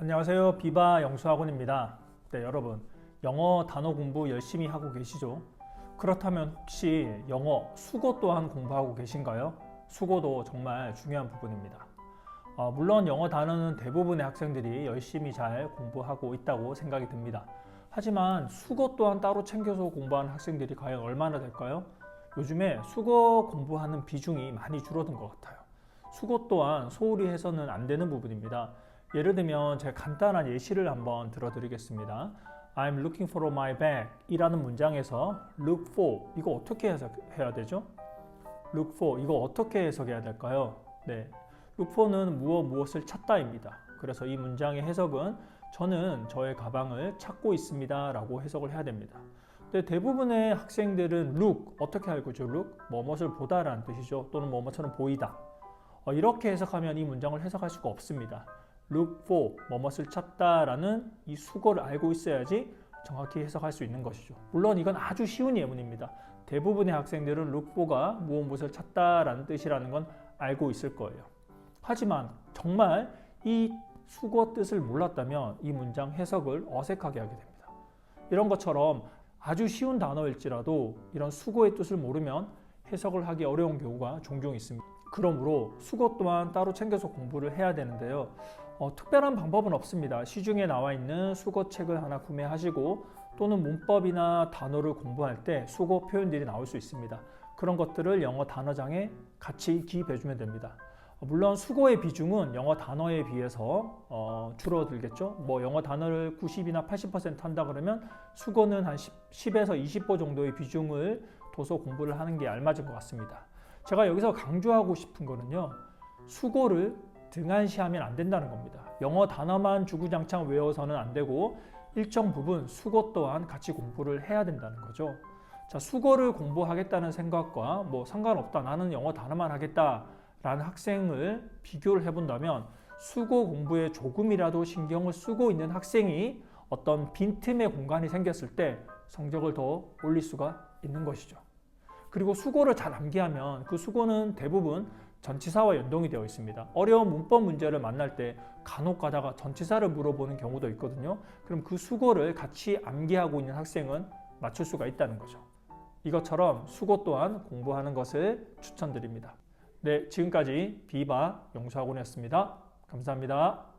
안녕하세요. 비바 영수학원입니다. 네, 여러분. 영어 단어 공부 열심히 하고 계시죠? 그렇다면 혹시 영어 수고 또한 공부하고 계신가요? 수고도 정말 중요한 부분입니다. 어, 물론 영어 단어는 대부분의 학생들이 열심히 잘 공부하고 있다고 생각이 듭니다. 하지만 수고 또한 따로 챙겨서 공부하는 학생들이 과연 얼마나 될까요? 요즘에 수거 공부하는 비중이 많이 줄어든 것 같아요. 수고 또한 소홀히 해서는 안 되는 부분입니다. 예를 들면 제가 간단한 예시를 한번 들어드리겠습니다. I'm looking for my bag 이라는 문장에서 look for 이거 어떻게 해석해야 되죠? look for 이거 어떻게 해석해야 될까요? 네, look for는 무엇 무엇을 찾다입니다. 그래서 이 문장의 해석은 저는 저의 가방을 찾고 있습니다 라고 해석을 해야 됩니다. 근데 대부분의 학생들은 look 어떻게 알고 있죠? look 뭐뭇을 보다라는 뜻이죠. 또는 뭐뭇처럼 보이다. 어, 이렇게 해석하면 이 문장을 해석할 수가 없습니다. Look for 뭐뭇을 찾다라는 이 수거를 알고 있어야지 정확히 해석할 수 있는 것이죠. 물론 이건 아주 쉬운 예문입니다. 대부분의 학생들은 look for가 무엇 무엇을 찾다라는 뜻이라는 건 알고 있을 거예요. 하지만 정말 이 수거 뜻을 몰랐다면 이 문장 해석을 어색하게 하게 됩니다. 이런 것처럼 아주 쉬운 단어일지라도 이런 수거의 뜻을 모르면 해석을 하기 어려운 경우가 종종 있습니다. 그러므로 수거 또한 따로 챙겨서 공부를 해야 되는데요. 어, 특별한 방법은 없습니다. 시중에 나와 있는 수거 책을 하나 구매하시고 또는 문법이나 단어를 공부할 때 수거 표현들이 나올 수 있습니다. 그런 것들을 영어 단어장에 같이 기입해주면 됩니다. 어, 물론 수거의 비중은 영어 단어에 비해서 어, 줄어들겠죠. 뭐 영어 단어를 90이나 80% 한다 그러면 수거는 한 10, 에서 20% 정도의 비중을 둬서 공부를 하는 게 알맞은 것 같습니다. 제가 여기서 강조하고 싶은 거는요. 수고를 등한시하면 안 된다는 겁니다. 영어 단어만 주구장창 외워서는 안 되고 일정 부분 수고 또한 같이 공부를 해야 된다는 거죠. 자, 수고를 공부하겠다는 생각과 뭐 상관없다. 나는 영어 단어만 하겠다라는 학생을 비교를 해본다면 수고 공부에 조금이라도 신경을 쓰고 있는 학생이 어떤 빈틈의 공간이 생겼을 때 성적을 더 올릴 수가 있는 것이죠. 그리고 수고를 잘 암기하면 그 수고는 대부분 전치사와 연동이 되어 있습니다. 어려운 문법 문제를 만날 때 간혹 가다가 전치사를 물어보는 경우도 있거든요. 그럼 그 수고를 같이 암기하고 있는 학생은 맞출 수가 있다는 거죠. 이것처럼 수고 또한 공부하는 것을 추천드립니다. 네, 지금까지 비바 영수학원이었습니다. 감사합니다.